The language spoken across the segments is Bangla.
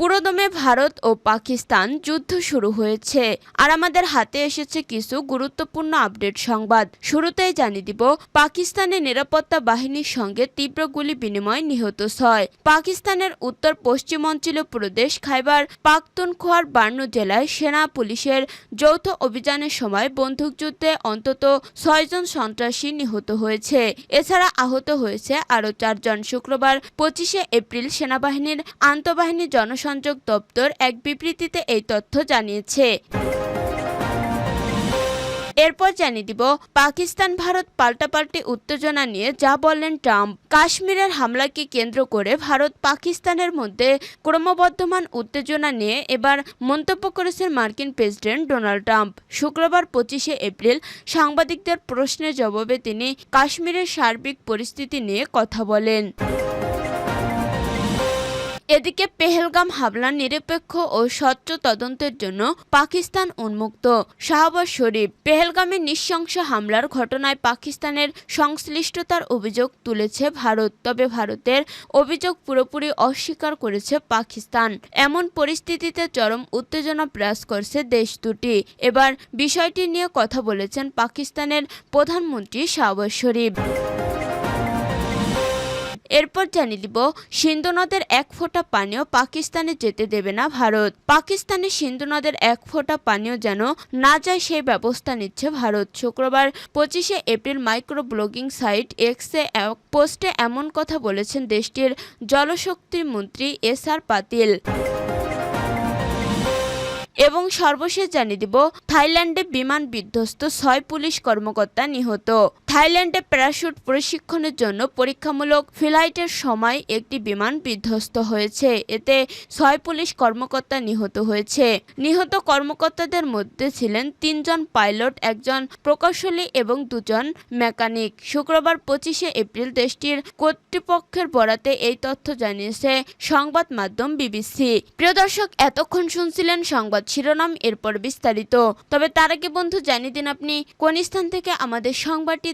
পুরোদমে ভারত ও পাকিস্তান যুদ্ধ শুরু হয়েছে। আর আমাদের হাতে এসেছে কিছু গুরুত্বপূর্ণ আপডেট সংবাদ। শুরুতেই জানিয়ে দিব, পাকিস্তানের নিরাপত্তা বাহিনীর সঙ্গে তীব্র গুলি বিনিময় নিহত ছয়। পাকিস্তানের উত্তর পশ্চিম অঞ্চল প্রদেশ খাইবার পাখতুনখোয়ার বার্নু জেলায় সেনা পুলিশের যৌথ অভিযানের সময় বন্দুকযুদ্ধে অন্তত ছয়জন সন্ত্রাসী নিহত হয়েছে। এছাড়া আহত হয়েছে আরও চারজন। শুক্রবার পঁচিশে এপ্রিল সেনাবাহিনীর আন্তঃবাহিনী জনসংযোগ দপ্তর এক বিবৃতিতে এই তথ্য জানিয়েছে। এরপর জানিয়ে দিব, পাকিস্তান ভারত পাল্টাপাল্টি উত্তেজনা নিয়ে যা বললেন ট্রাম্প। কাশ্মীরের হামলাকে কেন্দ্র করে ভারত পাকিস্তানের মধ্যে ক্রমবর্ধমান উত্তেজনা নিয়ে এবার মন্তব্য করেছেন মার্কিন প্রেসিডেন্ট ডোনাল্ড ট্রাম্প। শুক্রবার পঁচিশে এপ্রিল সাংবাদিকদের প্রশ্নের জবাবে তিনি কাশ্মীরের সার্বিক পরিস্থিতি নিয়ে কথা বলেন। এদিকে পেহেলগাম হামলার নিরপেক্ষ ও স্বচ্ছ তদন্তের জন্য পাকিস্তান উন্মুক্ত। শাহবাজ শরীফ, পেহেলগামে নৃশংস হামলার ঘটনায় পাকিস্তানের সংশ্লিষ্টতার অভিযোগ তুলেছে ভারত, তবে ভারতের অভিযোগ পুরোপুরি অস্বীকার করেছে পাকিস্তান। এমন পরিস্থিতিতে চরম উত্তেজনা বিরাজ করছে দেশ দুটি। এবার বিষয়টি নিয়ে কথা বলেছেন পাকিস্তানের প্রধানমন্ত্রী শাহবাজ শরীফ। এরপর জানিয়ে দিব, সিন্ধু নদের এক ফোঁটা পানীয় পাকিস্তানে যেতে দেবে না ভারত। পাকিস্তানে সিন্ধু নদের এক ফোঁটা পানীয় যেন না যায় সেই ব্যবস্থা নিচ্ছে ভারত। শুক্রবার পঁচিশে এপ্রিল মাইক্রো ব্লগিং সাইট এক্সে এক পোস্টে এমন কথা বলেছেন দেশটির জলশক্তি মন্ত্রী এস আর পাতিল। এবং সর্বশেষ জানিয়ে দিব, থাইল্যান্ডে বিমান বিধ্বস্ত ছয় পুলিশ কর্মকর্তা নিহত। থাইল্যান্ডে প্যারাশুট প্রশিক্ষণের জন্য পরীক্ষামূলক ফ্লাইটের সময় একটি বিমান বিধ্বস্ত হয়েছে। এতে ছয় পুলিশ কর্মকর্তা নিহত হয়েছে। নিহত কর্মকর্তাদের মধ্যে ছিলেন তিনজন পাইলট, একজন প্রকৌশলী এবং দুজন মেকানিক। শুক্রবার পঁচিশে এপ্রিল দেশটির কর্তৃপক্ষের বরাতে এই তথ্য জানিয়েছে সংবাদ মাধ্যম বিবিসি। প্রিয় দর্শক, এতক্ষণ শুনছিলেন সংবাদ শিরোনাম, এরপর বিস্তারিত। তবে তার আগে বন্ধু জানিয়ে দিন আপনি, কোন স্থান থেকে আমাদের সংবাদটি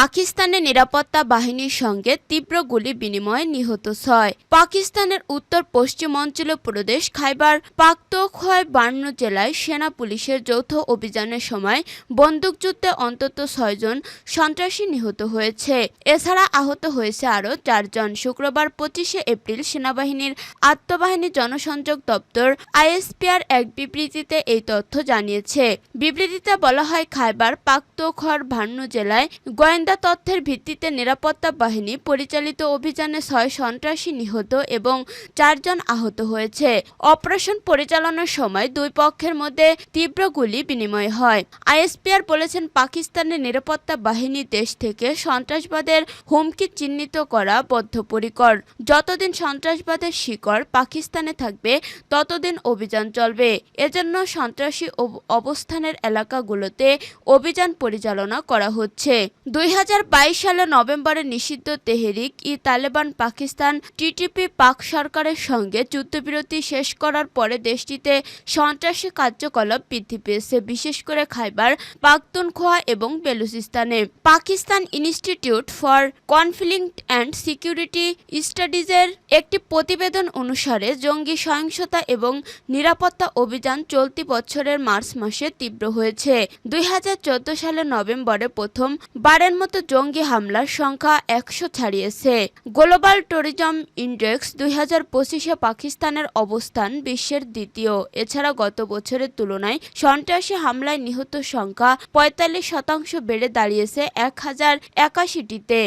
পাকিস্তানের নিরাপত্তা বাহিনীর সঙ্গে তীব্র গুলি বিনিময়ে নিহত ছয়। পাকিস্তানের উত্তর পশ্চিম পশ্চিমাঞ্চলীয় প্রদেশ খাইবার পাখতোখয় বার্নু জেলায় সেনা পুলিশের যৌথ অভিযানের সময় বন্দুকযুদ্ধে অন্তত ছয়জন সন্ত্রাসী নিহত হয়েছে। এছাড়া আহত হয়েছে আরও চারজন শুক্রবার পঁচিশে এপ্রিল সেনাবাহিনীর আত্মবাহিনী জনসংযোগ দপ্তর আইএসপিআর এক বিবৃতিতে এই তথ্য জানিয়েছে। বিবৃতিতে বলা হয়, খাইবার পাখতোখর ভান্নু জেলায় গোয়েন্দা তথ্যের ভিত্তিতে নিরাপত্তা বাহিনী পরিচালিত অভিযানে ছয় সন্ত্রাসী নিহত এবং চারজন আহত হয়েছে। অপারেশন পরিচালনার সময় দুই পক্ষের মধ্যে তীব্র গুলি বিনিময় হয়। আইএসপিআর বলেছেন, পাকিস্তানের নিরাপত্তা বাহিনী দেশ থেকে সন্ত্রাসবাদের হুমকি চিহ্নিত করা বদ্ধপরিকর। যতদিন সন্ত্রাসবাদের শিকড় পাকিস্তানে থাকবে, ততদিন অভিযান চলবে। এজন্য সন্ত্রাসী অব- অবস্থানের এলাকাগুলোতে অভিযান পরিচালনা করা হচ্ছে। দুই সালের নভেম্বরে নিষিদ্ধ তেহরিক ই তালেবান পাকিস্তান টিটিপি পাক সরকারের সঙ্গে যুদ্ধবিরতি শেষ করার পরে দেশটিতে সন্ত্রাসী কার্যকলাপ বৃদ্ধি পেয়েছে, বিশেষ করে খাইবার, পাখতুনখোয়া এবং বেলুচিস্তানে। Pakistan institute for conflict and security স্টাডিজের একটি প্রতিবেদন অনুসারে, জঙ্গি সহিংসতা এবং নিরাপত্তা অভিযান চলতি বছরের মার্চ মাসে তীব্র হয়েছে। দুই হাজার চোদ্দ সালে নভেম্বরে প্রথম বারের মতো জঙ্গি হামলার সংখ্যা একশো ছাড়িয়েছে। গ্লোবাল ট্যুরিজম ইন্ডেক্স দুই হাজার পঁচিশে পাকিস্তানের অবস্থান বিশ্বের দ্বিতীয়। এছাড়া গত বছরের তুলনায় সন্ত্রাসী হামলায় নিহত সংখ্যা পঁয়তাল্লিশ শতাংশ বেড়ে দাঁড়িয়েছে এক হাজার একাশিটিতে।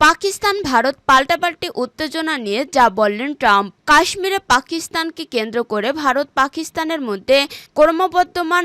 পাকিস্তান, ভারত পাল্টাপাল্টি উত্তেজনা নিয়ে যা বললেন ট্রাম্প। কাশ্মীরে পাকিস্তানকে কেন্দ্র করে ভারত পাকিস্তানের মধ্যে ক্রমবর্ধমান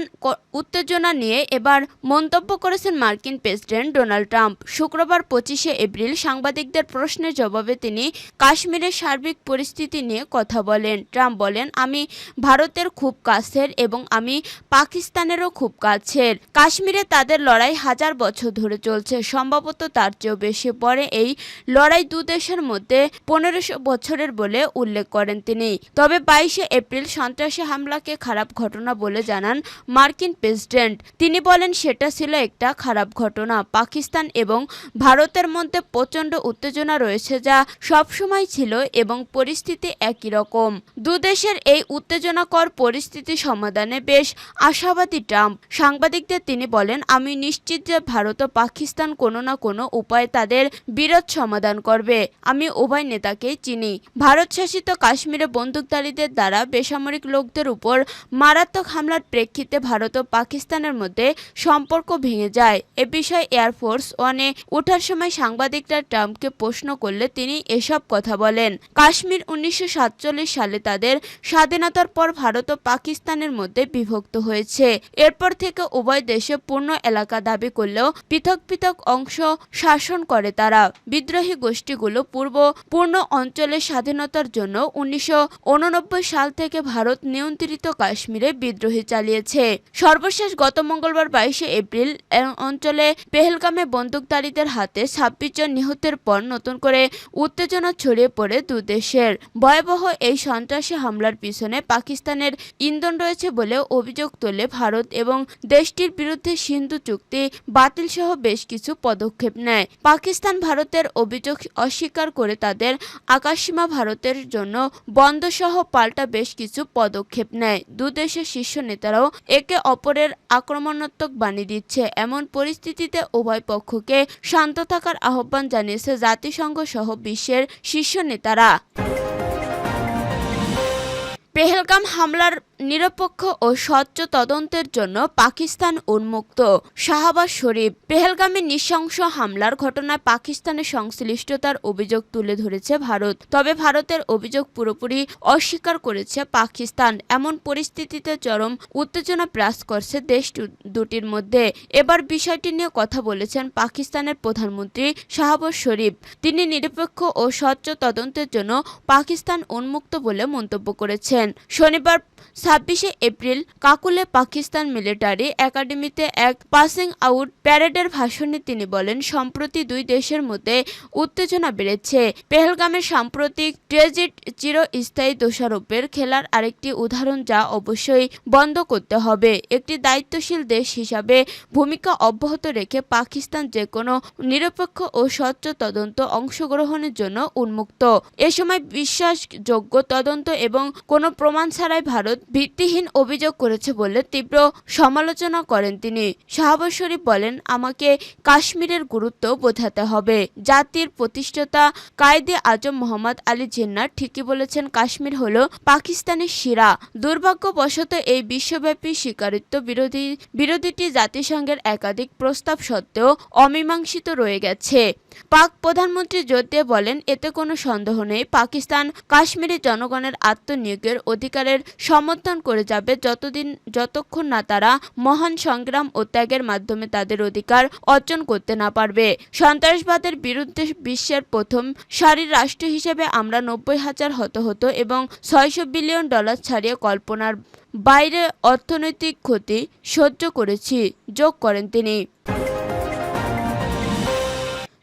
উত্তেজনা নিয়ে এবার মন্তব্য করেছেন মার্কিন প্রেসিডেন্ট ডোনাল্ড ট্রাম্প। শুক্রবার পঁচিশে এপ্রিল সাংবাদিকদের প্রশ্নের জবাবে তিনি কাশ্মীরের সার্বিক পরিস্থিতি নিয়ে কথা বলেন। ট্রাম্প বলেন, আমি ভারতের খুব কাছের এবং আমি পাকিস্তানেরও খুব কাছের। কাশ্মীরে তাদের লড়াই হাজার বছর ধরে চলছে। সম্ভবত তার চেয়েও বেশি পরে এই লড়াই দু দেশের মধ্যে পনেরোশো বছরের বলে উল্লেখ করেন তিনি। তবে বাইশে এপ্রিল সন্ত্রাসী হামলাকে খারাপ ঘটনা বলে জানান মার্কিন প্রেসিডেন্ট। তিনি বলেন, সেটা ছিল একটা খারাপ ঘটনা। পাকিস্তান এবং ভারতের মধ্যে প্রচণ্ড উত্তেজনা রয়েছে যা সবসময় ছিল এবং পরিস্থিতি একই রকম। দু দেশের এই উত্তেজনাকর পরিস্থিতি সমাধানে বেশ আশাবাদী ট্রাম্প। সাংবাদিকদের তিনি বলেন, আমি নিশ্চিত যে ভারত ও পাকিস্তান কোনো না কোনো উপায়ে তাদের বিরোধ সমাধান করবে। আমি উভয় নেতাকেই চিনি। ভারত শাসিত কাশ্মীরে বন্দুকধারীদের দ্বারা বেসামরিক লোকদের উপর মারাত্মক হামলার প্রেক্ষিতে ভারত ও পাকিস্তানের মধ্যে সম্পর্ক ভেঙে যায়। এ বিষয়ে এয়ারফোর্স ওয়ানে ওঠার সময় সাংবাদিকরা ট্রাম্পকে প্রশ্ন করলে তিনি এসব কথা বলেন। কাশ্মীর উনিশশো সাতচল্লিশ সালে তাদের স্বাধীনতার পর ভারত ও পাকিস্তানের মধ্যে বিভক্ত হয়েছে। এরপর থেকে উভয় দেশে পূর্ণ এলাকা দাবি করলেও পৃথক পৃথক অংশ শাসন করে তারা। বিদ্রোহী গোষ্ঠীগুলো পূর্ব পূর্ণ অঞ্চলের স্বাধীনতার জন্য উনিশশো সাল থেকে ভারত নিয়ন্ত্রিত কাশ্মীরে বিদ্রোহী চালিয়েছে। সর্বশেষ গত মঙ্গলবার বাইশে এপ্রিল অঞ্চলে পেহেলগামে বন্দুকধারীদের হাতে ছাব্বিশ জন নিহতের পর নতুন করে উত্তেজনা ছড়িয়ে পড়ে দু দেশের। ভয়াবহ এই সন্ত্রাসী হামলার পিছনে পাকিস্তানের ইন্ধন রয়েছে বলে অভিযোগ তোলে ভারত এবং দেশটির বিরুদ্ধে সিন্ধু চুক্তি বাতিল সহ বেশ কিছু পদক্ষেপ নেয়। পাকিস্তান ভারতের অভিযোগ অস্বীকার করে তাদের আকাশসীমা ভারতের জন্য বন্ধ সহ পাল্টা বেশ কিছু পদক্ষেপ নেয়। দু দেশের শীর্ষ নেতারাও একে অপরের আক্রমণাত্মক বাণী দিচ্ছে। এমন পরিস্থিতিতে উভয় পক্ষকে শান্ত থাকার আহ্বান জানিয়েছে জাতিসংঘ সহ বিশ্বের শীর্ষ নেতারা। পেহেলগাম হামলার নিরপেক্ষ ও স্বচ্ছ তদন্তের জন্য পাকিস্তান উন্মুক্ত। শাহবাজ শরীফ, পেহেলগামে নৃশংস হামলার ঘটনায় পাকিস্তানের সংশ্লিষ্টতার অভিযোগ তুলে ধরেছে ভারত। তবে ভারতের অভিযোগ পুরোপুরি অস্বীকার করেছে পাকিস্তান। এমন পরিস্থিতিতে চরম উত্তেজনা বিরাজ করছে দেশ দুটির মধ্যে। এবার বিষয়টি নিয়ে কথা বলেছেন পাকিস্তানের প্রধানমন্ত্রী শাহবাজ শরীফ। তিনি নিরপেক্ষ ও স্বচ্ছ তদন্তের জন্য পাকিস্তান উন্মুক্ত বলে মন্তব্য করেছেন। শনিবার ছাব্বিশে এপ্রিল কাকুলে পাকিস্তান মিলিটারি একাডেমিতে এক পাসিং আউট প্যারেডের ভাষণে তিনি বলেন, সম্প্রতি দুই দেশের মধ্যে উত্তেজনা বেড়েছে। পেহেলগামের সাম্প্রতিক ট্রেজিট চিরস্থায়ী দোষারোপের খেলার আরেকটি উদাহরণ যা অবশ্যই বন্ধ করতে হবে। একটি দায়িত্বশীল দেশ হিসাবে ভূমিকা অব্যাহত রেখে পাকিস্তান যে কোনো নিরপেক্ষ ও স্বচ্ছ তদন্ত অংশগ্রহণের জন্য উন্মুক্ত। এ সময় বিশ্বাসযোগ্য তদন্ত এবং কোনো প্রমাণ ছাড়াই ভারত ভিত্তিহীন অভিযোগ করেছে বলে তীব্র সমালোচনা করেন তিনি। শাহবাজ শরীফ বলেন, আমাকে কাশ্মীরের গুরুত্ব বোঝাতে হবে। জাতির প্রতিষ্ঠাতা কায়েদে আজম মোহাম্মদ আলী জিন্নার ঠিকই বলেছেন, কাশ্মীর হল পাকিস্তানের শিরা। দুর্ভাগ্যবশত এই বিশ্বব্যাপী স্বীকারিত্ব বিরোধী, বিরোধীটি জাতিসংঘের একাধিক প্রস্তাব সত্ত্বেও অমীমাংসিত রয়ে গেছে। পাক প্রধানমন্ত্রী জোর দিয়ে বলেন, এতে কোনো সন্দেহ নেই। পাকিস্তান কাশ্মীরি জনগণের আত্মনিয়োগের অধিকারের সমর্থন করে যাবে যতদিন, যতক্ষণ না তারা মহান সংগ্রাম ও ত্যাগের মাধ্যমে তাদের অধিকার অর্জন করতে না পারবে। সন্ত্রাসবাদের বিরুদ্ধে বিশ্বের প্রথম সারির রাষ্ট্র হিসেবে আমরা নব্বই হাজার হতহত এবং ছয়শো বিলিয়ন ডলার ছাড়িয়ে কল্পনার বাইরে অর্থনৈতিক ক্ষতি সহ্য করেছি, যোগ করেন তিনি।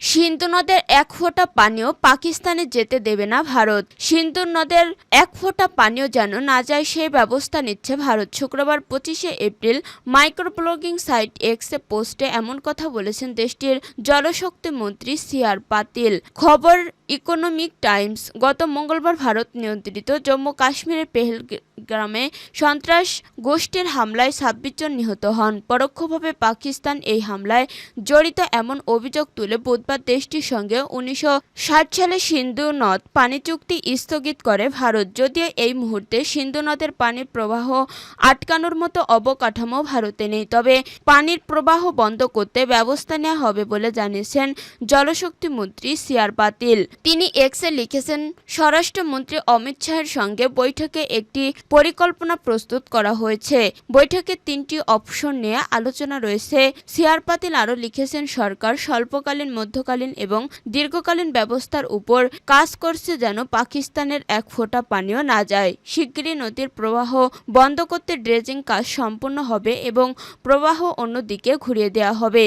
সিন্ধু নদের এক ফোঁটা পানিও পাকিস্তানে যেতে দেবে না ভারত। সিন্ধু নদের এক ফোঁটা পানিও যেন না যায়, সেই ব্যবস্থা নিচ্ছে ভারত। শুক্রবার পঁচিশে এপ্রিল মাইক্রোব্লগিং সাইট এক্সে পোস্টে এমন কথা বলেছেন দেশটির জলশক্তি মন্ত্রী সিআর পাতিল। খবর ইকোনমিক টাইমস, গত মঙ্গলবার ভারত নিয়ন্ত্রিত জম্মু কাশ্মীরের পেহেলগ্রামে সন্ত্রাস গোষ্ঠীর হামলায় ছাব্বিশ জন নিহত হন। পরোক্ষভাবে পাকিস্তান এই হামলায় জড়িত এমন অভিযোগ তুলে বুধবার নেপাল দেশটির সঙ্গে উনিশশো সালে সিন্ধু নদ পানি চুক্তি স্থগিত করে ভারত। যদিও এই মুহূর্তে সিন্ধু নদের পানির প্রবাহ আটকানোর মতো অবকাঠামো ভারতে নেই, তবে পানির প্রবাহ বন্ধ করতে ব্যবস্থা নেওয়া হবে বলে জানিয়েছেন জলশক্তি মন্ত্রী সিআর পাতিল তিনি এক্সে লিখেছেন, স্বরাষ্ট্রমন্ত্রী অমিত শাহের সঙ্গে বৈঠকে একটি পরিকল্পনা প্রস্তুত করা হয়েছে। বৈঠকে তিনটি অপশন নিয়ে আলোচনা রয়েছে। সিআর পাতিল আরও লিখেছেন, সরকার স্বল্পকালীন মধ্যকালীন এবং দীর্ঘকালীন ব্যবস্থার উপর কাজ করছে যেন পাকিস্তানের এক ফোঁটা পানিও না যায়। শিগগিরই নদীর প্রবাহ বন্ধ করতে ড্রেজিং কাজ সম্পূর্ণ হবে এবং প্রবাহ অন্যদিকে ঘুরিয়ে দেওয়া হবে।